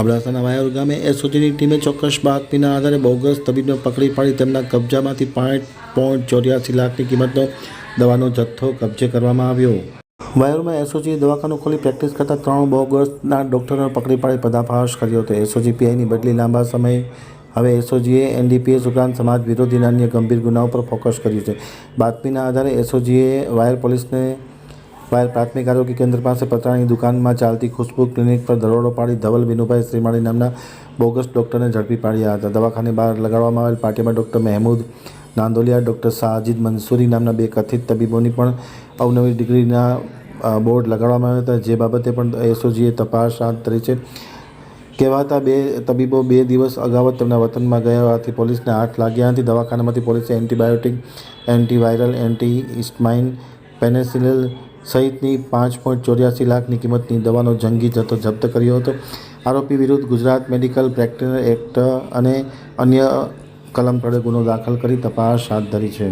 અબડાસાના વાયોર ગામે એસઓજીની ટીમે ચોક્કસ બાતમીના આધારે બોગસ તબીબને પકડી પાડી તેમના કબજામાંથી પાંચ પોઈન્ટ ચોર્યાસી લાખની કિંમતનો દવાનો જથ્થો કબજે કરવામાં આવ્યો. વાયોરમાં એસઓજીએ દવાખાનું ખોલી પ્રેક્ટિસ કરતા ત્રણ બોગસના ડોક્ટરો પકડી પાડી પર્દાફાશ કર્યો હતો. એસઓજી પીઆઈની બદલી લાંબા સમય હવે એસઓજીએ એનડીપીએસ ઉપરાંત સમાજ વિરોધીના અને અન્ય ગંભીર ગુનાઓ પર ફોકસ કર્યું છે. બાતમીના આધારે એસઓજીએ વાયર પોલીસને વાયર પ્રાથમિક આરોગ્ય કેન્દ્ર પાસે પતરાની દુકાનમાં ચાલતી ખુશ્બુ ક્લિનિક પર દરોડો પાડી ધવલ વિનુભાઈ શ્રીમાળી નામના બોગસ ડૉક્ટરને ઝડપી પાડ્યા હતા. દવાખાને બહાર લગાડવામાં આવેલ પાર્ટીમાં ડૉક્ટર મહેમૂદ નાંદોલિયા, ડૉક્ટર શાહજીદ મંસૂરી નામના બે કથિત તબીબોની પણ અવનવી ડિગ્રીના બોર્ડ લગાડવામાં આવ્યા હતા. જે બાબતે પણ એસઓજીએ તપાસ હાથ ધરી છે. કહેવાતા બે તબીબો બે દિવસ અગાઉ તેમના વતનમાં ગયા હોવાથી પોલીસને હાથ લાગ્યા હતી દવાખાનામાંથી પોલીસે antibiotic, antiviral anti histamine penicillin સહિતની પાંચ પોઈન્ટ ચોર્યાસી લાખની કિંમતની દવાનો જંગી જથ્થો જપ્ત કર્યો હતો. આરોપી વિરુદ્ધ ગુજરાત મેડિકલ પ્રેક્ટિસ એક્ટ અને અન્ય કલમ તળે ગુનો દાખલ કરી તપાસ હાથ ધરી છે.